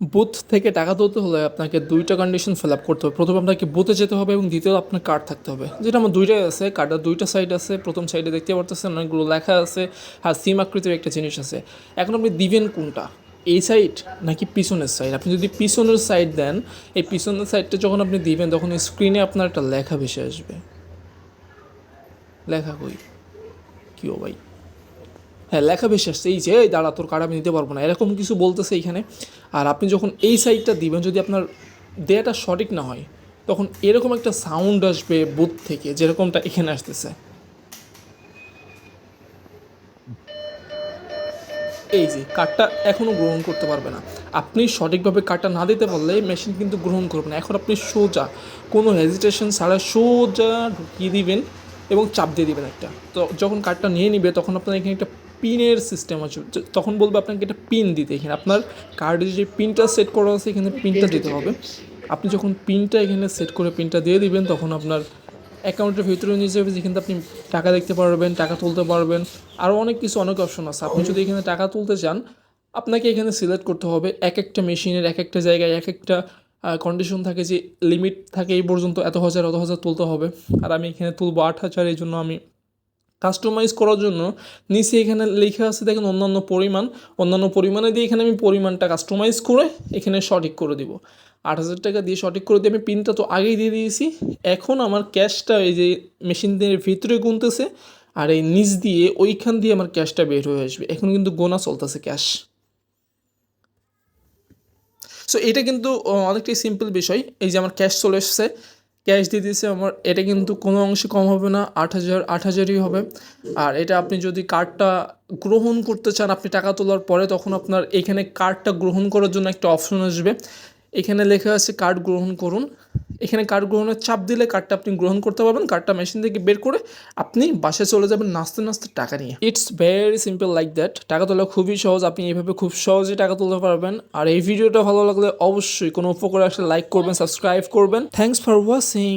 Booth থেকে টাকা তুলতে হলে আপনাকে দুইটা কন্ডিশন ফিল আপ করতে হবে। প্রথমে আপনাকে বুথে যেতে হবে এবং দ্বিতীয় আপনার কার্ড থাকতে হবে। যেটা আমার দুইটাই আছে কার্ডের দুইটা সাইড আছে, প্রথম সাইডে দেখতে পারতেছেন অনেকগুলো লেখা আছে আর সিম আকৃতির একটা জিনিস আছে। এখন আপনি দিবেন কোনটা? এই সাইড নাকি পিছনের সাইড আপনি যদি পিছনের সাইড দেন, এই পিছনের সাইডটা যখন আপনি দিবেন, তখন স্ক্রিনে আপনার একটা লেখা ভেসে আসবে। লেখা কই? কি ভাই। হ্যাঁ লেখা বেশি আসছে। এই যে, এই দাঁড়া, তোর কার্ড আমি নিতে পারব না। এরকম কিছু বলতেছে এইখানে আর আপনি যখন এই সাইডটা দিবেন, যদি আপনার দেয়াটা সঠিক না হয়, তখন এরকম একটা সাউন্ড আসবে বুথ থেকে, যেরকমটা এখানে আসতেছে। এই যে কার্ডটা এখনও গ্রহণ করতে পারবে না। আপনি সঠিকভাবে কার্ডটা না দিতে পারলে মেশিন কিন্তু গ্রহণ করবে না। এখন আপনি সোজা, কোনো হেজিটেশন ছাড়া সোজা ঢুকিয়ে দিবেন এবং চাপ দিয়ে দিবেন একটা। তো যখন কার্ডটা নিয়ে নিবে, তখন আপনার এখানে একটা পিনের সিস্টেম আছে। তখন বলবে আপনাকে একটা পিন দিতে। এখানে আপনার কার্ডে যে পিনটা সেট করা আছে এখানে পিনটা দিতে হবে। আপনি যখন পিনটা এখানে সেট করে পিনটা দিয়ে দিবেন তখন আপনার অ্যাকাউন্টের ভিতরে নিয়ে যাবে যেখানে আপনি টাকা দেখতে পারবেন টাকা তুলতে পারবেন। আরও অনেক কিছু অনেক অপশন আছে। আপনি যদি এখানে টাকা তুলতে চান আপনাকে এখানে সিলেক্ট করতে হবে এক একটা মেশিনের এক একটা জায়গায় এক একটা কন্ডিশন থাকে যে লিমিট থাকে এই পর্যন্ত এত হাজার অত হাজার তুলতে হবে। আর আমি এখানে তুলবো আট হাজার এই জন্য আমি কাস্টমাইজ করার জন্য নিচে এখানে লেখা আছে, দেখেন অন্যান্য পরিমাণ, অন্যান্য পরিমাণে দিয়ে এখানে আমি পরিমাণটা কাস্টমাইজ করে এখানে সঠিক করে দিব। আট হাজার টাকা দিয়ে সঠিক করে দিয়ে আমি পিনটা তো আগেই দিয়ে দিয়েছি। এখন আমার ক্যাশটা এই যে মেশিনের ভিতরে গুনতেছে আর এই নিচ দিয়ে ওইখান দিয়ে আমার ক্যাশটা বের হয়ে আসবে। এখন কিন্তু গোনা চলতেছে ক্যাশ সো এটা কিন্তু অনেকটাই সিম্পল বিষয়, এই যে আমার ক্যাশ চলে এসছে। ক্যাশ দিয়ে দিয়েছে আমার, এটা কিন্তু কোনো অংশে কম হবে না, আট হাজার, আট হাজারই হবে। আর এটা আপনি যদি কার্ডটা গ্রহণ করতে চান, আপনি টাকা তোলার পরে তখন আপনার এখানে কার্ডটা গ্রহণ করার জন্য একটা অপশন আসবে। এখানে লেখা আছে কার্ড গ্রহণ করুন। এখানে কার্ড গ্রহণের চাপ দিলে কার্ডটা আপনি গ্রহণ করতে পারবেন কার্ডটা মেশিন থেকে বের করে আপনি বাসায় চলে যাবেন নাচতে নাচতে টাকা নিয়ে। It's very simple like that টাকা তোলা খুবই সহজ, আপনি এইভাবে খুব সহজে টাকা তুলতে পারবেন। আর এই ভিডিওটা ভালো লাগলে অবশ্যই কোনো উপকার আসলে লাইক করবেন সাবস্ক্রাইব করবেন। Thanks for watching